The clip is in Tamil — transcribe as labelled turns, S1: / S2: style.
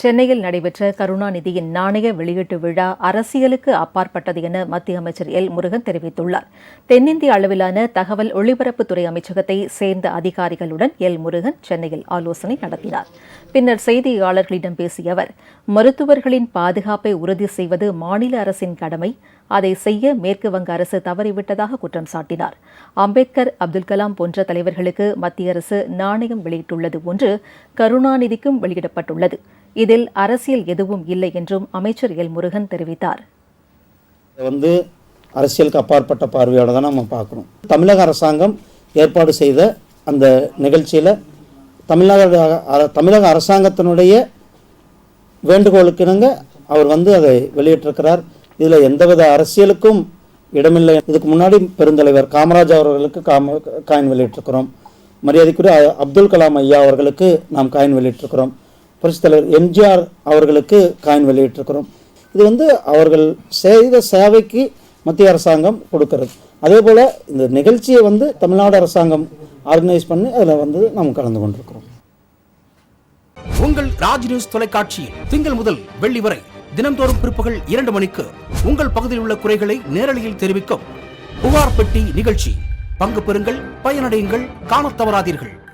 S1: சென்னையில் நடைபெற்ற கருணாநிதியின் நாணய வெளியீட்டு விழா அரசியலுக்கு அப்பாற்பட்டது என மத்திய அமைச்சர் எல் முருகன் தெரிவித்துள்ளார் தென்னிந்திய அளவிலான தகவல் ஒளிபரப்புத்துறை அமைச்சகத்தை சேர்ந்த அதிகாரிகளுடன் எல் முருகன் சென்னையில் ஆலோசனை நடத்தினார் பின்னர் செய்தியாளர்களிடம் பேசிய அவர் மருத்துவர்களின் பாதுகாப்பை உறுதி செய்வது மாநில அரசின் கடமை அதை செய்ய மேற்கு வங்க அரசு தவறிவிட்டதாக குற்றம் சாட்டினார் அம்பேத்கர் அப்துல் கலாம் போன்ற தலைவர்களுக்கு மத்திய அரசு நாணயம் வெளியிட்டுள்ளது ஒன்று கருணாநிதிக்கும் வெளியிடப்பட்டுள்ளது இதில் அரசியல் எதுவும் இல்லை என்றும் அமைச்சர் எல் முருகன் தெரிவித்தார்
S2: வந்து அரசியலுக்கு அப்பாற்பட்ட பார்வையோட தான் நம்ம பார்க்கணும் தமிழக அரசாங்கம் ஏற்பாடு செய்த அந்த நிகழ்ச்சியில் தமிழக தமிழக அரசாங்கத்தினுடைய வேண்டுகோளுக்கிணங்க அவர் வந்து அதை வெளியிட்டிருக்கிறார் இதில் எந்தவித அரசியலுக்கும் இடமில்லை இதுக்கு முன்னாடி பெருந்தலைவர் காமராஜ் அவர்களுக்கு காம காயின் வெளியிட்டிருக்கிறோம் மரியாதைக்குரிய அப்துல் கலாம் ஐயா அவர்களுக்கு நாம் காயின் வெளியிட்டிருக்கிறோம் புரட்சித் தலைவர் எம்ஜிஆர் அவர்களுக்கு காயின் வெளியிட்டிருக்கிறோம் இது வந்து அவர்கள் செய்த சேவைக்கு மத்திய அரசாங்கம் கொடுக்கறது அதே போல் இந்த நிகழ்ச்சியை வந்து தமிழ்நாடு அரசாங்கம் ஆர்கனைஸ் பண்ணி அதில் வந்து நாம் கலந்து கொண்டிருக்கிறோம்
S3: உங்கள் ராஜ் நியூஸ் தொலைக்காட்சி திங்கள் முதல் வெள்ளி வரை தினந்தோறும் பிற்பகல் இரண்டு மணிக்கு உங்கள் பகுதியில் உள்ள குறைகளை நேரலையில் தெரிவிக்கும் புகார் பெட்டி நிகழ்ச்சி பங்கு பெறுங்கள் பயனடையுங்கள் காண தவறாதீர்கள்